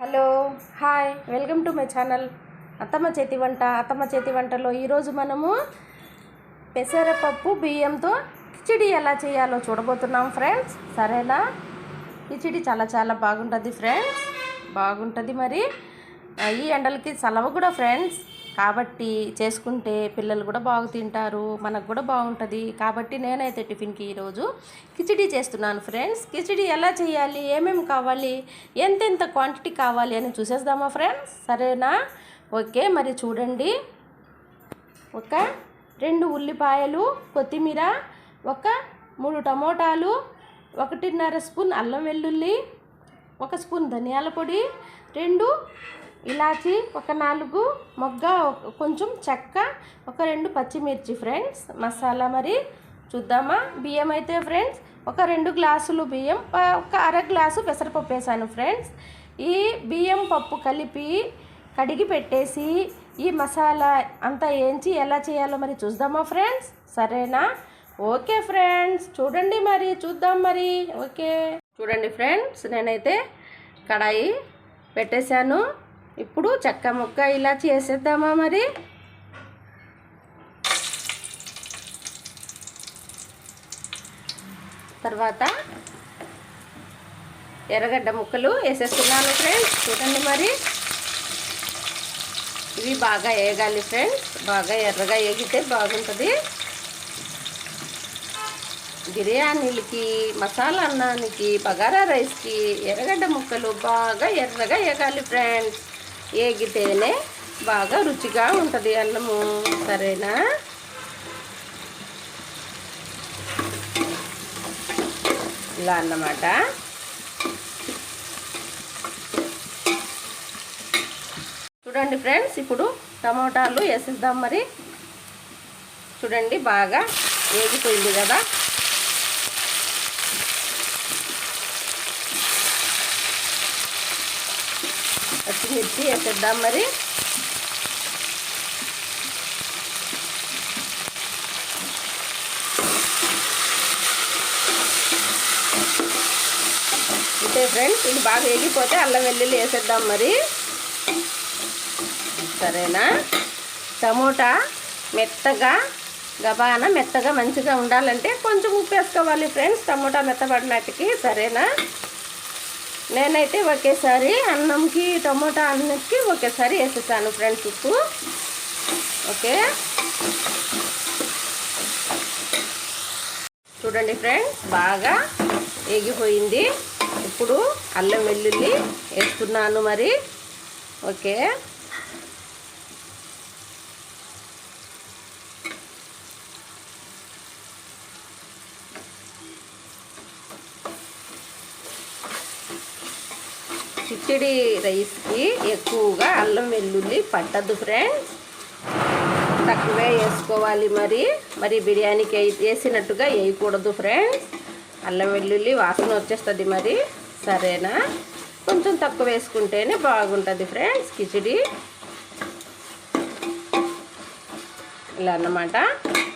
Hello hi welcome to my channel. అత్తమ్మ చేతి వంట అత్తమ్మ చేతి వంటలో ఈరోజు మనము పెసరపప్పు బియ్యంతో కిచిడి ఎలా చేయాలో చూడబోతున్నాం ఫ్రెండ్స్. సరేనా? కిచిడి చాలా చాలా బాగుంటుంది ఫ్రెండ్స్. బాగుంటుంది మరి. ఈ ఎండలకి చలవ కూడా ఫ్రెండ్స్. కాబట్టి చేసుకుంటే పిల్లలు కూడా బాగా తింటారు మనకు కూడా బాగుంటుంది. కాబట్టి నేనైతే టిఫిన్కి ఈరోజు కిచిడి చేస్తున్నాను ఫ్రెండ్స్. కిచిడి ఎలా చేయాలి? ఏమేమి కావాలి? ఎంతెంత క్వాంటిటీ కావాలి అని చూసేద్దామా ఫ్రెండ్స్? సరేనా? ఓకే మరి చూడండి. ఒక రెండు ఉల్లిపాయలు కొత్తిమీర ఒక మూడు టమోటాలు ఒకటిన్నర స్పూన్ అల్లం వెల్లుల్లి ఒక స్పూన్ ధనియాల పొడి రెండు ఇలాచి ఒక నాలుగు మొగ్గ ఒక- కొంచెం చెక్క ఒక రెండు పచ్చిమిర్చి ఫ్రెండ్స్. మసాలా మరి చూద్దామా? బియ్యం అయితే ఫ్రెండ్స్ ఒక రెండు గ్లాసులు బియ్యం ప- ఒక అర గ్లాసు పెసరపప్పు వేసాను ఫ్రెండ్స్. ఈ బియ్యం పప్పు కలిపి కడిగి పెట్టేసి ఈ మసాలా అంతా ఏంచి ఎలా చేయాలో మరి చూద్దామా ఫ్రెండ్స్? సరేనా? ఓకే ఫ్రెండ్స్ చూడండి మరి చూద్దాం మరి. ఓకే. చూడండి ఫ్రెండ్స్ నేనైతే కడాయి పెట్టేశాను. ఇప్పుడు చెక్క ముక్క ఇలా చేసేద్దామా మరి? తర్వాత ఎర్రగడ్డ ముక్కలు వేసేస్తున్నాను ఫ్రెండ్స్ చూడండి మరి. ఇవి బాగా వేగాలి ఫ్రెండ్స్ బాగా ఎర్రగా వేగితే బాగుంటుంది. బిర్యానీలకి మసాలా అన్నానికి బగారా రైస్కి ఎర్రగడ్డ ముక్కలు బాగా ఎర్రగా వేగాలి ఫ్రెండ్స్ ఏగితేనే బాగా రుచిగా ఉంటుంది అన్నము. సరేనా? ఇలా అన్నమాట. చూడండి ఫ్రెండ్స్ ఇప్పుడు టమోటాలు వేసేద్దాం మరి. చూడండి బాగా వేగిపోయింది కదా. పచ్చిమిర్చి వేసేద్దాం మరి. అంతే ఫ్రెండ్స్ ఇది బాగా వేగిపోతే అల్లం వెల్లుల్లి వేసేద్దాం మరి. సరేనా? టమోటా మెత్తగా గబాన మెత్తగా మంచిగా ఉండాలంటే కొంచెం ఉప్పు వేసుకోవాలి ఫ్రెండ్స్ టమోటా మెత్తబడినట్టుకి సరేనా? నేనైతే ఒకేసారి అన్నంకి టమోటా అన్నంకి ఒకేసారి వేసేసాను ఫ్రెండ్స్ ఉప్పు. ఓకే? చూడండి ఫ్రెండ్స్ బాగా ఎగిపోయింది ఇప్పుడు అల్లం వెల్లుల్లి వేస్తున్నాను మరి. ఓకే? కిచిడి రైస్కి ఎక్కువగా అల్లం వెల్లుల్లి పట్టద్దు ఫ్రెండ్స్. తక్కువే వేసుకోవాలి మరి. మరి బిర్యానీకి వేసినట్టుగా వేయకూడదు ఫ్రెండ్స్. అల్లం వెల్లుల్లి వాసన వచ్చేస్తుంది మరి. సరేనా? కొంచెం తక్కువ వేసుకుంటేనే బాగుంటుంది ఫ్రెండ్స్ కిచిడి. ఇలా అన్నమాట.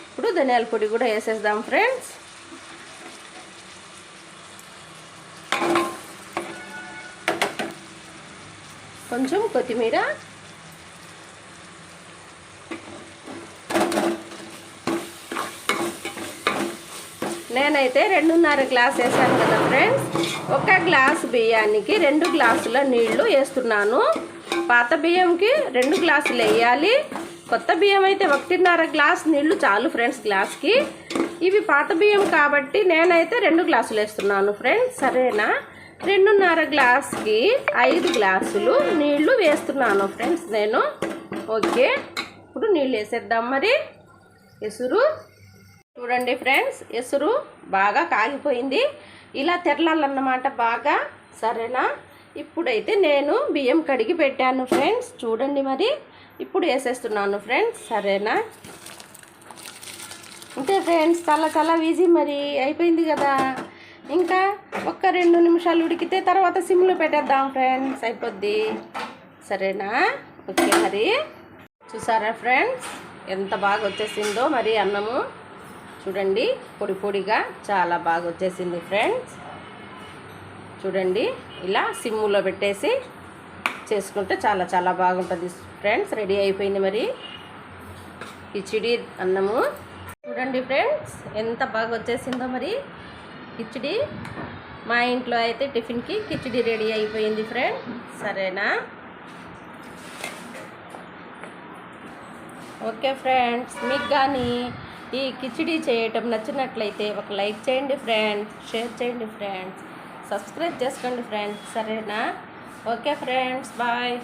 ఇప్పుడు ధనియాల పొడి కూడా వేసేద్దాం ఫ్రెండ్స్. కొంచెం కొత్తిమీర. నేనైతే రెండున్నర గ్లాస్ వేసాను కదా ఫ్రెండ్స్. ఒక గ్లాస్ బియ్యానికి రెండు గ్లాసుల నీళ్ళు వేస్తున్నాను. పాత బియ్యంకి రెండు గ్లాసులు వేయాలి. కొత్త బియ్యం అయితే ఒకటిన్నర గ్లాస్ నీళ్ళు చాలు ఫ్రెండ్స్ గ్లాస్కి. ఇవి పాత బియ్యం కాబట్టి నేనైతే రెండు గ్లాసులు వేస్తున్నాను ఫ్రెండ్స్. సరేనా? రెండున్నర గ్లాస్కి ఐదు గ్లాసులు నీళ్ళు వేస్తున్నాను ఫ్రెండ్స్ నేను. ఓకే ఇప్పుడు నీళ్ళు వేసేద్దాం మరి. ఎసురు. చూడండి ఫ్రెండ్స్ ఎసురు బాగా కాగిపోయింది ఇలా తెరలాలన్నమాట బాగా. సరేనా? ఇప్పుడైతే నేను బియ్యం కడిగి పెట్టాను ఫ్రెండ్స్. చూడండి మరి. ఇప్పుడు వేసేస్తున్నాను ఫ్రెండ్స్. సరేనా? అంతే ఫ్రెండ్స్ చాలా చాలా ఈజీ మరి అయిపోయింది కదా. ఇంకా ఒక్క రెండు నిమిషాలు ఉడికితే తర్వాత సిమ్లో పెట్టేద్దాం ఫ్రెండ్స్ అయిపోద్ది. సరేనా? ఓకే మరి. చూసారా ఫ్రెండ్స్ ఎంత బాగా వచ్చేసిందో మరి అన్నము. చూడండి పొడి పొడిగా చాలా బాగా వచ్చేసింది ఫ్రెండ్స్ చూడండి ఇలా సిమ్ములో పెట్టేసి చేసుకుంటే చాలా చాలా బాగుంటుంది ఫ్రెండ్స్ రెడీ అయిపోయింది మరి. కిచిడి అన్నము. చూడండి ఫ్రెండ్స్ ఎంత బాగా వచ్చేసిందో మరి. కిచిడి. మా ఇంట్లో అయితే టిఫిన్కి కిచిడి రెడీ అయిపోయింది ఫ్రెండ్. సరేనా? ఓకే ఫ్రెండ్స్ మీకు కానీ ఈ కిచిడి చేయటం నచ్చినట్లయితే ఒక లైక్ చేయండి ఫ్రెండ్స్ షేర్ చేయండి ఫ్రెండ్స్ సబ్స్క్రైబ్ చేసుకోండి ఫ్రెండ్స్ సరేనా? Okay friends bye.